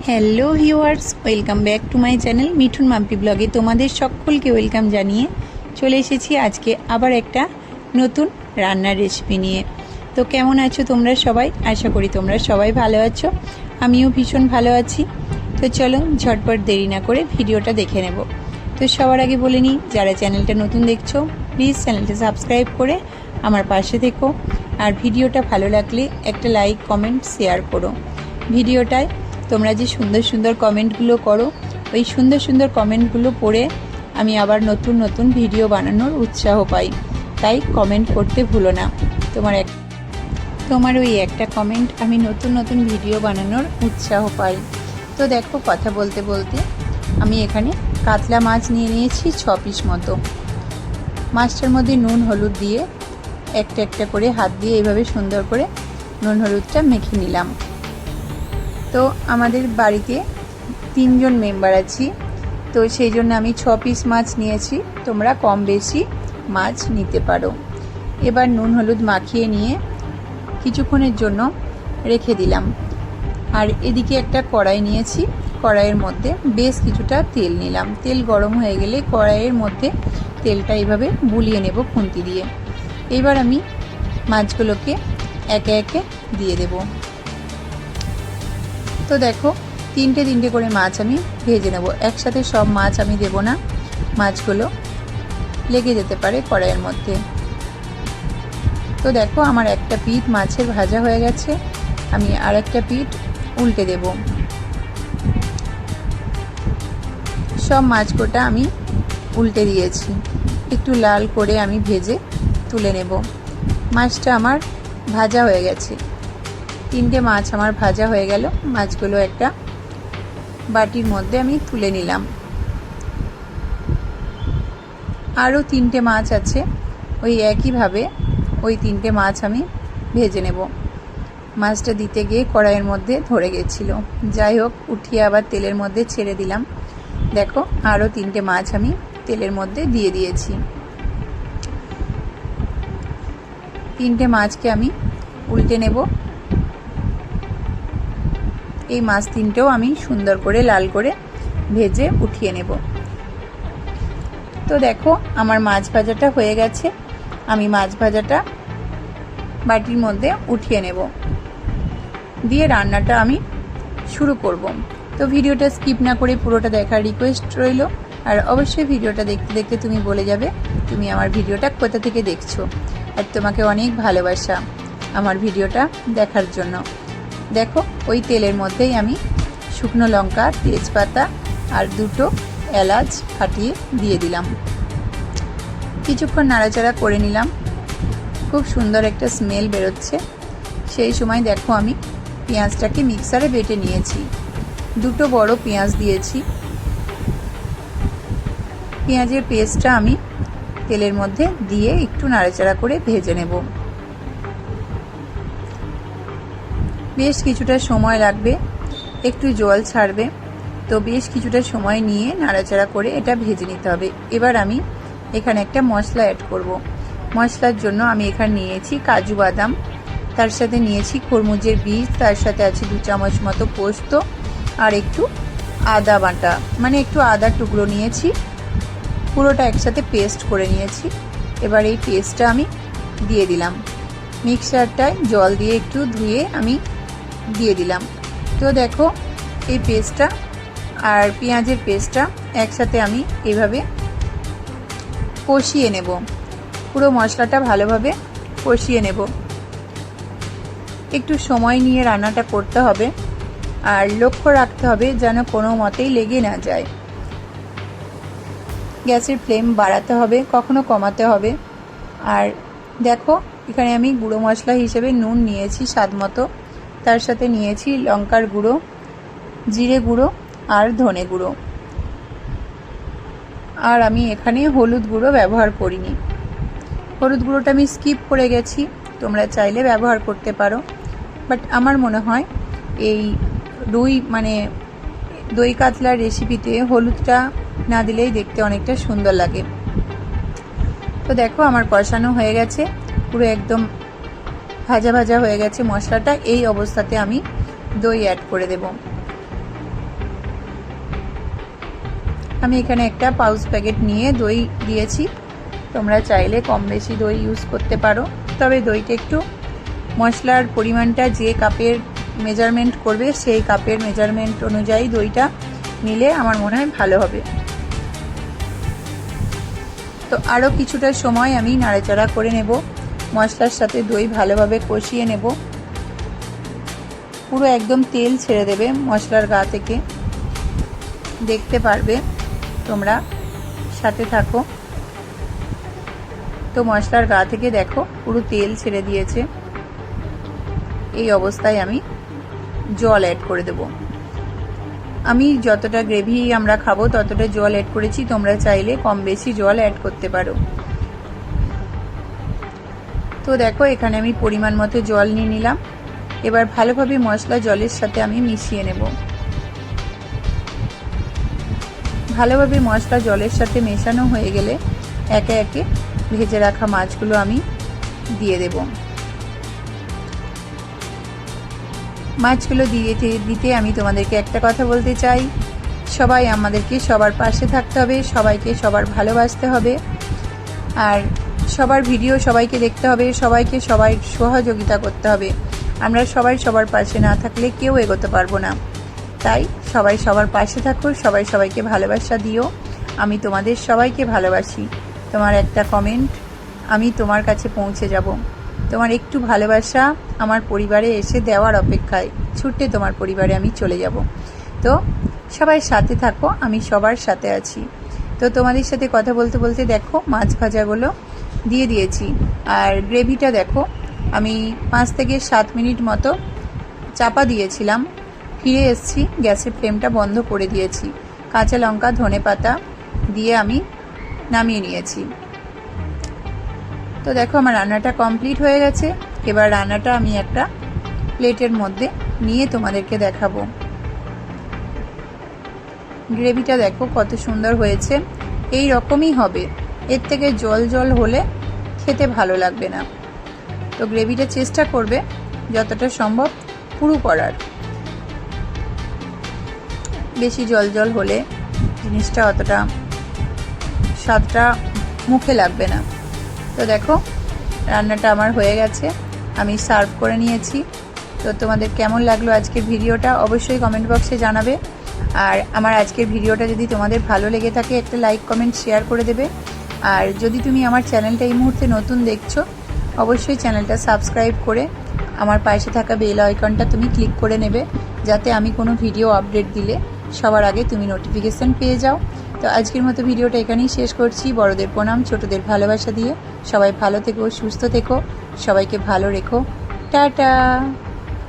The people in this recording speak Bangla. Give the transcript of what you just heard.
Hello viewers welcome back to my channel Mithun Mampi ব্লগে তোমাদের সকলকে ওয়েলকাম জানিয়ে চলে এসেছি আজকে আবার একটা নতুন রান্নার রেসিপি নিয়ে। তো কেমন আছো তোমরা সবাই? আশা করি তোমরা সবাই ভালো আছো। আমিও ভীষণ ভালো আছি। তো চলো ঝটপট দেরি না করে ভিডিওটা দেখে নেব। তো সবার আগে বলে নিই, যারা চ্যানেলটা নতুন দেখছ প্লিজ চ্যানেলটা সাবস্ক্রাইব করে আমার পাশে থেকো। আর ভিডিওটা ভালো লাগলে একটা লাইক কমেন্ট শেয়ার করো। ভিডিওটায় তোমরা যে সুন্দর সুন্দর কমেন্টগুলো করো, ওই সুন্দর সুন্দর কমেন্টগুলো পড়ে আমি আবার নতুন নতুন ভিডিও বানানোর উৎসাহ পাই। তাই কমেন্ট করতে ভুলো না। তোমার এক, তোমার ওই একটা কমেন্ট আমি নতুন নতুন ভিডিও বানানোর উৎসাহ পাই। তো দেখো কথা বলতে বলতে আমি এখানে কাতলা মাছ নিয়ে নিয়েছি ছ পিস মতো। মাছটার মধ্যে নুন হলুদ দিয়ে একটা একটা করে হাত দিয়ে এইভাবে সুন্দর করে নুন হলুদটা মেখে নিলাম। তো আমাদের বাড়িতে তিনজন মেম্বার আছি। তো সেই জন্য আমি ছ পিস মাছ নিয়েছি। তোমরা কম বেশি মাছ নিতে পারো। এবার নুন হলুদ মাখিয়ে নিয়ে কিছুক্ষণের জন্য রেখে দিলাম। আর এদিকে একটা কড়াই নিয়েছি। কড়াইয়ের মধ্যে বেশ কিছুটা তেল নিলাম। তেল গরম হয়ে গেলে কড়াইয়ের মধ্যে তেলটা এইভাবে বুলিয়ে নেব খুন্তি দিয়ে। এবার আমি মাছগুলোকে একে একে দিয়ে দেবো। তো দেখো, তিনটে তিনটে করে মাছ আমি ভেজে নেব। একসাথে সব মাছ আমি দেব না। মাছগুলো লেগে যেতে পারে কড়াইয়ের মধ্যে। তো দেখো, আমার একটা পিঠ মাছের ভাজা হয়ে গেছে। আমি আর একটা পিঠ উল্টে দেব। সব মাছ কোটা আমি উল্টে দিয়েছি। একটু লাল করে আমি ভেজে তুলে নেব। মাছটা আমার ভাজা হয়ে গেছে। তিনটে মাছ আমার ভাজা হয়ে গেল। মাছগুলো একটা বাটির মধ্যে আমি তুলে নিলাম। আরও তিনটে মাছ আছে। ওই একইভাবে ওই তিনটে মাছ আমি ভেজে নেব। মাছটা দিতে গিয়ে কড়াইয়ের মধ্যে ধরে গেছিল। যাই হোক, উঠিয়ে আবার তেলের মধ্যে ছেড়ে দিলাম। দেখো, আরও তিনটে মাছ আমি তেলের মধ্যে দিয়ে দিয়েছি। তিনটে মাছকে আমি উল্টে নেব। এই মাছ তিনটেও আমি সুন্দর করে লাল করে ভেজে উঠিয়ে নেব। তো দেখো, আমার মাছ ভাজাটা হয়ে গেছে। আমি মাছ ভাজাটা বাটির মধ্যে উঠিয়ে নেব। দিয়ে রান্নাটা আমি শুরু করব। তো ভিডিওটা স্কিপ না করে পুরোটা দেখার রিকোয়েস্ট রইল। আর অবশ্যই ভিডিওটা দেখতে দেখতে তুমি বলে যাবে, তুমি আমার ভিডিওটা কোথা থেকে দেখছ। আর তোমাকে অনেক ভালোবাসা আমার ভিডিওটা দেখার জন্য। দেখো, ওই তেলের মধ্যেই আমি শুকনো লঙ্কা, তেজপাতা আর দুটো এলাচ ফাটিয়ে দিয়ে দিলাম। কিছুক্ষণ নাড়াচাড়া করে নিলাম। খুব সুন্দর একটা স্মেল বেরোচ্ছে। সেই সময় দেখো আমি পেঁয়াজটাকে মিক্সারে বেটে নিয়েছি। দুটো বড় পেঁয়াজ দিয়েছি। পেঁয়াজের পেস্টটা আমি তেলের মধ্যে দিয়ে একটু নাড়াচাড়া করে ভেজে নেব। বেশ কিছুটা সময় লাগবে, একটু জল ছাড়বে। তো বেশ কিছুটা সময় নিয়ে নাড়াচাড়া করে এটা ভেজে নিতে হবে। এবার আমি এখানে একটা মশলা অ্যাড করব। মশলার জন্য আমি এখানে নিয়েছি কাজু বাদাম, তার সাথে নিয়েছি খরমুজের বীজ, তার সাথে আছে দু চামচ মতো পোস্ত আর একটু আদা বাটা। মানে একটু আদা টুকরো নিয়েছি, পুরোটা একসাথে পেস্ট করে নিয়েছি। এবার এই পেস্টটা আমি দিয়ে দিলাম। মিক্সারটায় জল দিয়ে একটু ধুয়ে আমি দিয়ে দিলাম। তো দেখো, এই পেস্টটা আর পেঁয়াজের পেস্টটা একসাথে আমি এভাবে কষিয়ে নেব। পুরো মশলাটা ভালোভাবে কষিয়ে নেব। একটু সময় নিয়ে রান্নাটা করতে হবে আর লক্ষ্য রাখতে হবে যেন কোনো মতেই লেগে না যায়। গ্যাসের ফ্লেম বাড়াতে হবে, কখনো কমাতে হবে। আর দেখো, এখানে আমি গুঁড়ো মশলা হিসেবে নুন নিয়েছি স্বাদ মতো। তার সাথে নিয়েছি লঙ্কার গুঁড়ো, জিরে গুঁড়ো আর ধনে গুঁড়ো। আর আমি এখানে হলুদ গুঁড়ো ব্যবহার করিনি। হলুদ গুঁড়োটা আমি স্কিপ করে গেছি, তোমরা চাইলে ব্যবহার করতে পারো। বাট আমার মনে হয় এই রুই মানে দই কাতলার রেসিপিতে হলুদটা না দিলেই দেখতে অনেকটা সুন্দর লাগে। তো দেখো আমার কষানো হয়ে গেছে, পুরো একদম ভাজা ভাজা হয়ে গেছে মশলাটা, এই অবস্থাতে আমি দই অ্যাড করে দেব। আমি এখানে একটা পাউচ প্যাকেট নিয়ে দই দিয়েছি। তোমরা চাইলে কম বেশি দই ইউজ করতে পারো। তবে দইটা একটু মশলার পরিমাণটা যে কাপের মেজারমেন্ট করবে, সেই কাপের মেজারমেন্ট অনুযায়ী দইটা নিলে আমার মনে হয় ভালো হবে। তো আরও কিছুটা সময় আমি নাড়াচাড়া করে নেব। মশলার সাথে দই ভালোভাবে কষিয়ে নেব। পুরো একদম তেল ছেড়ে দেবে মশলার গা থেকে। দেখতে পারবে তোমরা, সাথে থাকো। তো মশলার গা থেকে দেখো, পুরো তেল ছেড়ে দিয়েছে। এই অবস্থায় আমি জল অ্যাড করে দেব। আমি যতটা গ্রেভি আমরা খাব, ততটা জল অ্যাড করেছি। তোমরা চাইলে কম বেশি জল অ্যাড করতে পারো। তো দেখো, এখানে আমি পরিমাণ মতো জল নিয়ে নিলাম। এবার ভালোভাবে মশলা জলের সাথে আমি মিশিয়ে নেব। ভালোভাবে মশলা জলের সাথে মেশানো হয়ে গেলে একে একে ভেজে রাখা মাছগুলো আমি দিয়ে দেব। মাছগুলো দিয়ে দিতে আমি তোমাদেরকে একটা কথা বলতে চাই। সবাই আমাদেরকে সবার পাশে থাকতে হবে, সবাইকে সবার ভালোবাসতে হবে। আর সবার ভিডিও সবাইকে দেখতে হবে, সবাইকে সবাই সহযোগিতা করতে হবে। আমরা সবাই সবার পাশে না থাকলে কেউ এগোতে পারব না। তাই সবাই সবার পাশে থাকো, সবাই সবাইকে ভালোবাসা দিও। আমি তোমাদের সবাইকে ভালোবাসি। তোমার একটা কমেন্ট আমি তোমার কাছে পৌঁছে যাব। তোমার একটু ভালোবাসা আমার পরিবারে এসে দেওয়ার অপেক্ষায়। ছুটে তোমার পরিবারে আমি চলে যাব। তো সবাই সাথে থাকো, আমি সবার সাথে আছি। তো তোমাদের সাথে কথা বলতে বলতে দেখো, মাছ ভাজাগুলো দিয়ে দিয়েছি। আর গ্রেভিটা দেখো, আমি পাঁচ থেকে সাত মিনিট মতো চাপা দিয়েছিলাম। ফিরে এসছি, গ্যাসের ফ্লেমটা বন্ধ করে দিয়েছি। কাঁচা লঙ্কা, ধনে পাতা দিয়ে আমি নামিয়ে নিয়েছি। তো দেখো, আমার রান্নাটা কমপ্লিট হয়ে গেছে। এবার রান্নাটা আমি একটা প্লেটের মধ্যে নিয়ে তোমাদেরকে দেখাবো। গ্রেভিটা দেখো, কত সুন্দর হয়েছে। এই রকমই হবে। এর থেকে জল জল হলে খেতে ভালো লাগবে না। তো গ্রেভিটা চেষ্টা করবে, যতটা সম্ভব পুরো করার। বেশি জল জল হলে জিনিসটা অতটা স্বাদটা মুখে লাগবে না। তো দেখো, রান্নাটা আমার হয়ে গেছে, আমি সার্ভ করে নিয়েছি। তো তোমাদের কেমন লাগল আজকের ভিডিওটা অবশ্যই কমেন্ট বক্সে জানাবে। আর আমার আজকের ভিডিওটা যদি তোমাদের ভালো লেগে থাকে, একটা লাইক, কমেন্ট, শেয়ার করে দেবে। আর যদি তুমি আমার চ্যানেলটা এই মুহূর্তে নতুন দেখছ, অবশ্যই চ্যানেলটা সাবস্ক্রাইব করে আমার পাশে থাকা বেল আইকনটা তুমি ক্লিক করে নেবে, যাতে আমি কোনো ভিডিও আপডেট দিলে সবার আগে তুমি নোটিফিকেশান পেয়ে যাও। তো আজকের মতো ভিডিওটা এখানেই শেষ করছি। বড়দের প্রণাম, ছোটদের ভালোবাসা দিয়ে সবাই ভালো থেকো, সুস্থ থেকো, সবাইকে ভালো রেখো। টাটা!